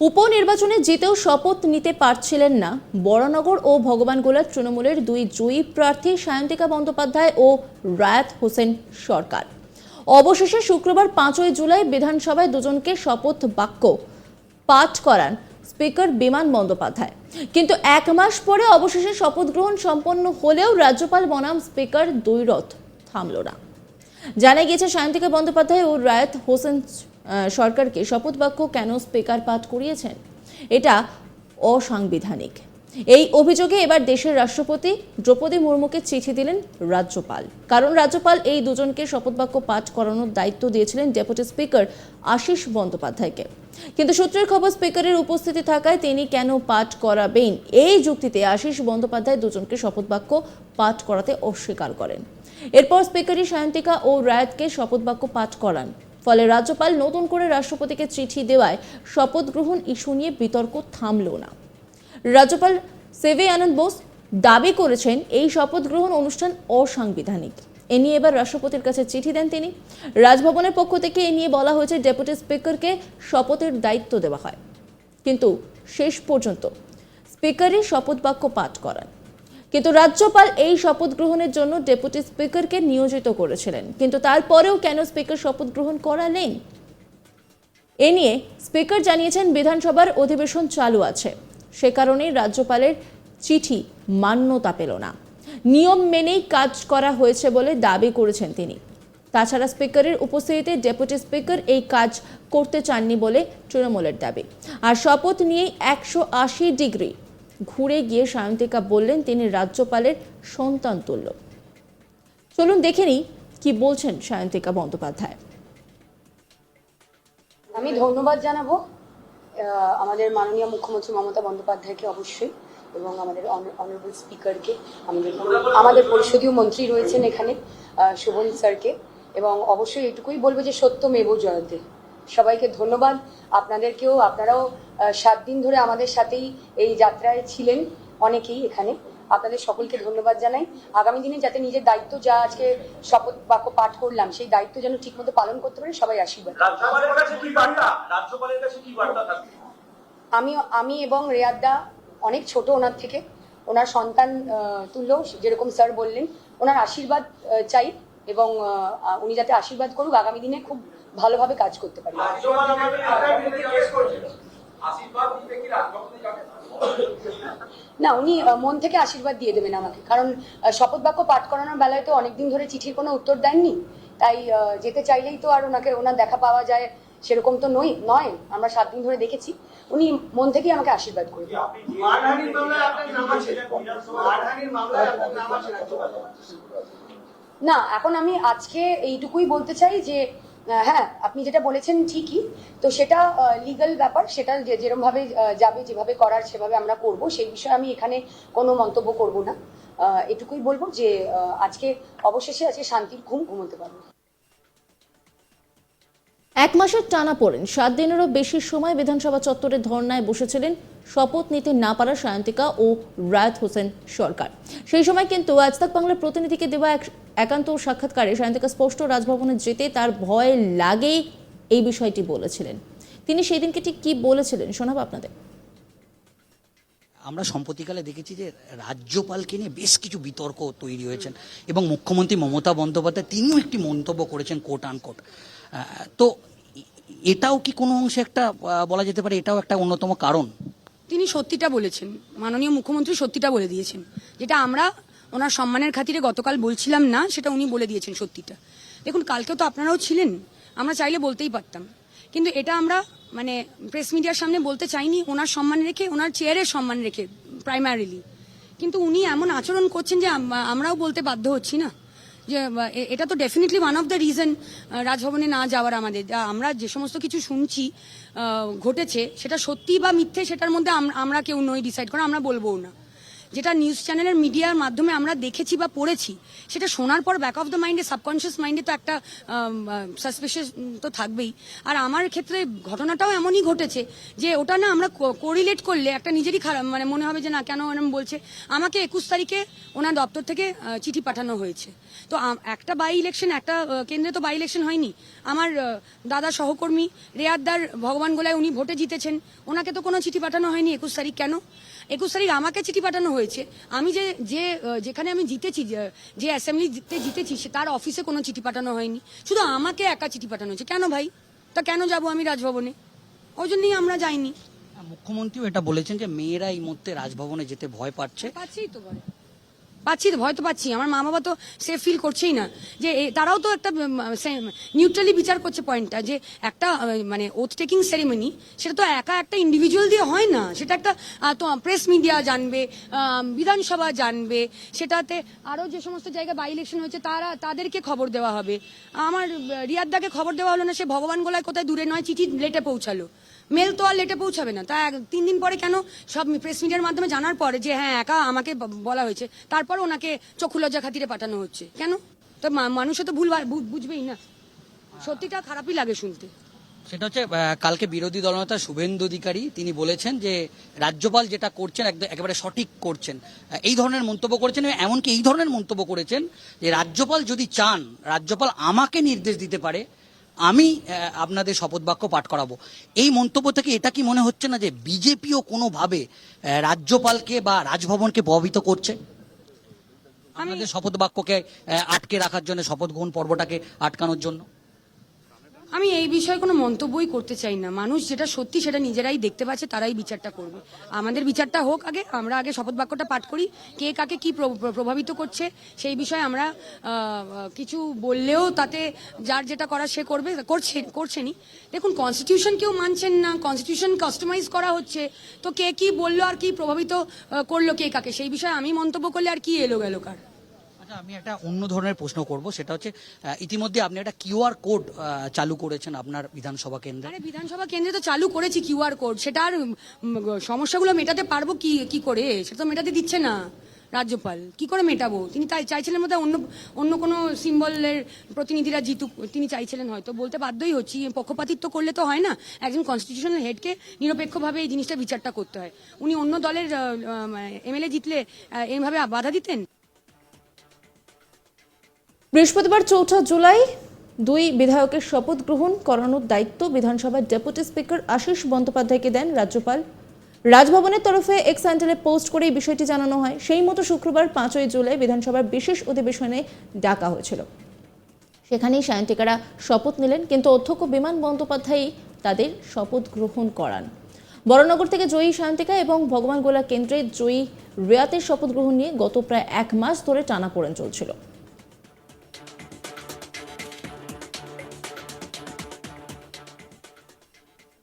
উপনির্বাচনে জিতেও শপথ নিতে পারছিলেন না। বরানগর ও ভগবানগোলার তৃণমূলের দুই জয়ী প্রার্থী সায়ন্তিকা বন্দ্যোপাধ্যায় ও রায়াত হোসেন সরকার। অবশেষে শুক্রবার পাঁচই জুলাই বিধানসভায় দুজনকে শপথ বাক্য পাঠ করান স্পিকার বিমান বন্দ্যোপাধ্যায়। কিন্তু এক মাস পরে অবশেষে শপথ গ্রহণ সম্পন্ন হলেও রাজ্যপাল বনাম স্পিকার দুই রথ থামল না। জানা গিয়েছে, সায়ন্তিকা বন্দ্যোপাধ্যায় ও রায়াত হোসেন সরকারকে শপথ বাক্য কেন স্পিকার পাঠ করিয়েছেন? এটা অসাংবিধানিক। এই অভিযোগে এবার দেশের রাষ্ট্রপতি দ্রৌপদী মুর্মুকে চিঠি দিলেন রাজ্যপাল। কারণ রাজ্যপাল এই দুজনকে শপথ বাক্য পাঠ করানোর দায়িত্ব দিয়েছিলেন ডেপুটি স্পিকার আশিস বন্দ্যোপাধ্যায়কে। কিন্তু সূত্রের খবর, স্পিকারের উপস্থিতি থাকায় তিনি কেন পাঠ করাবেন? এই যুক্তিতে আশিস বন্দ্যোপাধ্যায় দুজনকে শপথ বাক্য পাঠ করাতে অস্বীকার করেন। এরপর স্পিকারই সায়ন্তিকা ও রায়াতকে শপথ বাক্য পাঠ করান। ফলে রাজ্যপাল নতুন করে রাষ্ট্রপতিকে চিঠি দেওয়ায় শপথ গ্রহণ ইস্যু নিয়ে বিতর্ক থামল না। রাজ্যপাল সেভে আনন্দ বোস দাবি করেছেন, এই শপথ গ্রহণ অনুষ্ঠান অসাংবিধানিক। এ নিয়ে এবার রাষ্ট্রপতির কাছে চিঠি দেন তিনি। রাজভবনের পক্ষ থেকে এ নিয়ে বলা হয়েছে, ডেপুটি স্পিকারকে শপথের দায়িত্ব দেওয়া হয়। কিন্তু শেষ পর্যন্ত স্পিকারই শপথ বাক্য পাঠ করান। কিন্তু রাজ্যপাল এই শপথ গ্রহণের জন্য ডেপুটি স্পিকারকে নিয়োজিত করেছিলেন। কিন্তু তারপরেও কেন স্পিকার শপথ গ্রহণ করালেন? এ নিয়ে স্পিকার জানিয়েছেন, বিধানসভার অধিবেশন চালু আছে। সে কারণেই রাজ্যপালের চিঠি মান্যতা পেল না। নিয়ম মেনেই কাজ করা হয়েছে বলে দাবি করেছেন তিনি। তাছাড়া স্পিকারের উপস্থিতিতে ডেপুটি স্পিকার এই কাজ করতে চাননি বলে তৃণমূলের দাবি। আর শপথ নিয়ে একশো আশি ডিগ্রি ঘুরে গিয়ে সায়ন্তিকা বললেন, তিনি রাজ্যপালের সন্তান তুল্য। চলুন দেখে নিই, কি বলছেন সায়ন্তিকা বন্দ্যোপাধ্যায়। আমি ধন্যবাদ জানাব আমাদের মাননীয় মুখ্যমন্ত্রী মমতা বন্দ্যোপাধ্যায়কে অবশ্যই, এবং আমাদের অনারেবল স্পিকারকে আমাদের আমাদের পরিষদীয় মন্ত্রী রয়েছেন এখানে শোভন স্যারকে, এবং অবশ্যই এটুকুই বলব যে সত্যমেব জয়তে সবাইকে ধন্যবাদ। আপনাদেরকেও আপনারাও সাত দিন ধরে আমাদের সাথেই এই যাত্রায় ছিলেন অনেকেই এখানে। আপনাদের সকলকে ধন্যবাদ জানাই। আগামী দিনে যাতে নিজের দায়িত্ব যা আজকে শপথ বাক্য পাঠ করলাম সেই দায়িত্ব যেন ঠিকমতো পালন করতে পারে সবাই আশীর্বাদ। আমি আমি এবং রেয়াদ্দা অনেক ছোট ওনার থেকে। ওনার সন্তান তুল্য যেরকম স্যার বললেন ওনার আশীর্বাদ চাই এবং উনি যাতে আশীর্বাদ করুক আগামী দিনে খুব ভালোভাবে কাজ করতে পারি। না উনি মন থেকে আশীর্বাদ দিয়ে দেবেন আমাকে। কারণ শপথ বাক্য পাঠ করানোর বেলায় তো অনেকদিন ধরে চিঠির কোনো উত্তর দেননি। তাই যেতে চাইলেই তো আর ওনাকে ওনার দেখা পাওয়া যায় সেরকম তো নই নয়। আমরা সাত দিন ধরে দেখেছি। উনি মন থেকেই আমাকে আশীর্বাদ রাজ্যপাল? না এখন আমি আজকে এইটুকুই বলতে চাই যে হ্যাঁ আপনি যেটা বলেছেন ঠিকই। তো সেটা লিগ্যাল ব্যাপার, সেটা যে- যেরম ভাবে যাবে, যেভাবে করার, সেভাবে আমরা করব। সেই বিষয়ে আমি এখানে কোনো মন্তব্য করব না। এটুকুই বলব যে আজকে অবশেষে আজকে শান্তির ঘুম ঘুমোতে পারব। এক মাসের টানা পড়েন, সাত দিনেরও বেশি সময় বিধানসভা চত্বরে ধর্নায় বসেছিলেন শপথ নিতে না পারা সায়ন্তিকা ও রায়ত হোসেন সরকার। সেই সময় কিন্তু আজ তাক বাংলার প্রতিনিধিকে দেওয়া এক একান্ত সাক্ষাৎকারে সায়ন্তিকা স্পষ্ট রাজভবনে যেতে তার ভয় লাগেই এই বিষয়টি বলেছিলেন। তিনি সেই দিনকে ঠিক কি বলেছিলেন শোনাবো আপনাদের। আমরা সম্প্রতিকালে দেখেছি যে রাজ্যপালকে নিয়ে বেশ কিছু বিতর্ক তৈরি হয়েছেন এবং মুখ্যমন্ত্রী মমতা বন্দ্যোপাধ্যায় তিনিও একটি মন্তব্য করেছেন কোট আনকোট তো এটাও কি কোনো অংশে একটা বলা যেতে পারে এটাও একটা অন্যতম কারণ? তিনি সত্যিটা বলেছেন। মাননীয় মুখ্যমন্ত্রী সত্যিটা বলে দিয়েছেন। যেটা আমরা ওনার সম্মানের খাতিরে গতকাল বলছিলাম না, সেটা উনি বলে দিয়েছেন সত্যিটা। দেখুন কালকেও তো আপনারাও ছিলেন, আমরা চাইলে বলতেই পারতাম। কিন্তু এটা আমরা মানে প্রেস মিডিয়ার সামনে বলতে চাইনি, ওনার সম্মান রেখে, ওনার চেয়ারের সম্মান রেখে প্রাইমারিলি কিন্তু উনি এমন আচরণ করছেন যে আমরাও বলতে বাধ্য হচ্ছি না। যে এটা তো definitely one of the reason রাজভবনে না যাওয়ার আমাদের। আমরা যে সমস্ত কিছু শুনছি ঘটেছে, সেটা সত্যি বা মিথ্যে, সেটার মধ্যে আমরা কেউ নই ডিসাইড করা, আমরা বলব না। যেটা নিউজ চ্যানেলের মিডিয়ার মাধ্যমে আমরা দেখেছি বা পড়েছি, সেটা শোনার পর ব্যাক অফ দ্য মাইন্ডে সাবকনশিয়াস মাইন্ডে তো একটা সাসপিশিয়াস তো থাকবেই। আর আমার ক্ষেত্রে ঘটনাটাও এমনই ঘটেছে যে ওটা না আমরা কোরিলেট করলে একটা নিজেরই খারাপ মানে মনে হবে যে না, কেন এরম বলছে? আমাকে একুশ তারিখে ওনার দপ্তর থেকে চিঠি পাঠানো হয়েছে। তো একটা বাই ইলেকশন একটা কেন্দ্রে তো বাই ইলেকশন হয়নি। আমার দাদা সহকর্মী রেয়াদ্দার ভগবান গোলায় উনি ভোটে জিতেছেন। ওনাকে তো কোনো চিঠি পাঠানো হয়নি একুশ তারিখ কেন? একুশ তারিখ আমাকে চিঠি পাঠানো হয়েছে। আমি যে যে যেখানে আমি জিতেছি যে- অ্যাসেম্বলি অ্যাসেম্বলিতে জিতেছি সে তার অফিসে কোনো চিঠি পাঠানো হয়নি। শুধু আমাকে একা চিঠি পাঠানো হয়েছে। কেন ভাই? তা কেন যাব আমি রাজভবনে? ওই জন্যই আমরা যাইনি। মুখ্যমন্ত্রীও এটা বলেছেন যে মেয়েরা এই মুহূর্তে রাজভবনে যেতে ভয় পাচ্ছে। পাচ্ছেই তো ভয়। পাচ্ছি তো, ভয় তো পাচ্ছি। আমার মা বাবা তো সেফ ফিল করছেই না। যে তারাও তো একটা নিউট্রালি বিচার করছে পয়েন্টটা যে একটা মানে ওথ টেকিং সেরিমনি সেটা তো একা একটা ইন্ডিভিজুয়াল দিয়ে হয় না। সেটা একটা তো প্রেস মিডিয়া জানবে বিধানসভা জানবে, সেটাতে আরও যে সমস্ত জায়গায় বাই ইলেকশন হয়েছে, তারা, তাদেরকে খবর দেওয়া হবে। আমার রিয়াদ্দাকে খবর দেওয়া হলো না, সে ভগবান গোলায় কোথায় দূরে নয়, চিঠি লেটে পৌঁছালো। মেল তো আর লেটে পৌঁছাবে না। তা তিন দিন পরে কেন? সব প্রেস মিডিয়ার মাধ্যমে জানার পরে যে হ্যাঁ একা আমাকে বলা হয়েছে। তারপর ওনাকে চক্ষু লজ্জা খাতিরে পাঠানো হচ্ছে। কেন? তো মানুষে তো ভুল বুঝবেই না। সত্যিটা খারাপই লাগে শুনতে। সেটা হচ্ছে কালকে বিরোধী দলনেতা শুভেন্দু অধিকারী, তিনি বলেছেন যে রাজ্যপাল যেটা করছেন একদম একেবারে সঠিক করছেন। এই ধরনের মন্তব্য করেছেন এমনকি এই ধরনের মন্তব্য করেছেন যে রাজ্যপাল যদি চান, রাজ্যপাল আমাকে নির্দেশ দিতে পারে আমি আপনাদের শপথ বাক্য পাঠ করাবো। এই মন্তব্য থেকে এটা কি মনে হচ্ছে না যে বিজেপিও কোনোভাবে রাজ্যপালকে বা রাজভবনকে প্রভাবিত করছে? আপনাদের শপথ বাক্যকে আটকে রাখার জন্য শপথ গ্রহণ পর্বটাকে আটকানোর জন্য? আমি এই বিষয়ে কোনো মন্তব্যই করতে চাই না। মানুষ যেটা সত্যি সেটা নিজেরাই দেখতে পাচ্ছে, তারাই বিচারটা করবে। আমাদের বিচারটা হোক আগে, আমরা আগে শপথ বাক্যটা পাঠ করি, কে কাকে কি প্র- প্র- প্রভাবিত করছে, সেই বিষয়ে আমরা কিছু বললেও তাতে যার যেটা করা সে করবে, করছে করছেনই। দেখুন কনস্টিটিউশন কেউ মানছেন না কনস্টিটিউশন কাস্টমাইজ করা হচ্ছে, তো কে কি বলল আর কি প্রভাবিত করল কে কাকে, সেই বিষয়ে আমি মন্তব্য করলে আর কি এলো গেল কার? আচ্ছা আমি একটা অন্য ধরনের প্রশ্ন করব। সেটা হচ্ছে ইতিমধ্যে আপনি একটা কিউআর কোড চালু করেছেন আপনার বিধানসভা কেন্দ্রে। আরে, বিধানসভা কেন্দ্রে তো চালু করেছি কিউআর কোড। সেটার সমস্যাগুলো মেটাতে পারব কি কি করে? সেটা তো মেটাতে দিচ্ছে না রাজ্যপাল। কি করে মেটাবো? তিনি তাই চাইছিলেন মধ্যে অন্য অন্য কোনো সিম্বলের প্রতিনিধিরা জিতুক, তিনি চাইছিলেন হয়তো। বলতে বাধ্যই হচ্ছি, পক্ষপাতিত্ব করলে তো হয় না। একজন কনস্টিটিউশনাল হেডকে নিরপেক্ষভাবে এই জিনিসটা বিচারটা করতে হয়। উনি অন্য দলের এমএলএ জিতলে এইভাবে বাধা দিতেন? বৃহস্পতিবার চৌঠা জুলাই দুই বিধায়কের শপথ গ্রহণ করানোর দায়িত্ব বিধানসভার ডেপুটি স্পিকার আশিস বন্দ্যোপাধ্যায়কে দেন রাজ্যপাল। রাজভবনের তরফে এক্স হ্যান্ডেলে পোস্ট করে এই বিষয়টি জানানো হয়। সেই মতো শুক্রবার পাঁচই জুলাই বিধানসভার বিশেষ অধিবেশনে ডাকা হয়েছিল। সেখানেই সায়ন্তিকারা শপথ নিলেন, কিন্তু অধ্যক্ষ বিমান বন্দ্যোপাধ্যায় তাদের শপথ গ্রহণ করান। বড়নগর থেকে জয়ী সায়ন্তিকা এবং ভগবান গোলা কেন্দ্রে জয়ী রেয়াতের শপথ গ্রহণ নিয়ে গত প্রায় এক মাস ধরে টানাপোড়েন চলছিল।